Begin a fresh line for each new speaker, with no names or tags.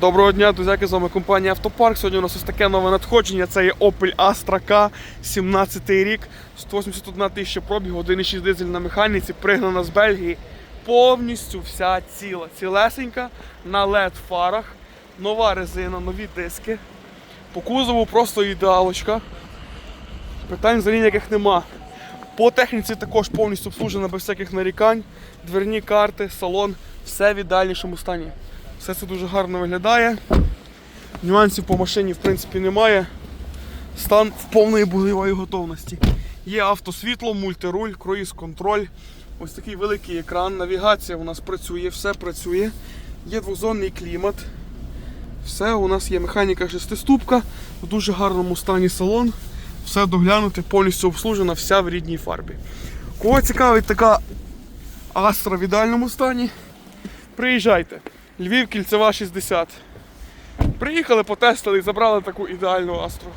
Доброго дня, друзяки, з вами компанія Автопарк. Сьогодні у нас ось таке нове надходження. Це є Opel Astra K, 17 рік, 181 тисяча пробігу, 1,6 дизель на механіці, пригнана з Бельгії. Повністю вся ціла, цілесенька, на LED фарах, нова резина, нові диски. По кузову просто ідеалочка. Питань взагалі ніяких нема. По техніці також повністю обслужена без всяких нарікань. Дверні карти, салон, все в ідеальнішому стані. Все це дуже гарно виглядає. Нюансів по машині в принципі немає. Стан в повної бойової готовності. Є автосвітло, мультируль, круїз-контроль. Ось такий великий екран. Навігація у нас працює, все працює. Є двозонний клімат. Все, у нас є механіка шестиступка, в дуже гарному стані салон. Все доглянути, повністю обслужена, вся в рідній фарбі. Кого цікавить така Астра в ідеальному стані, приїжджайте. Львів, кільцева 60. Приїхали, потестили і забрали таку ідеальну Астру.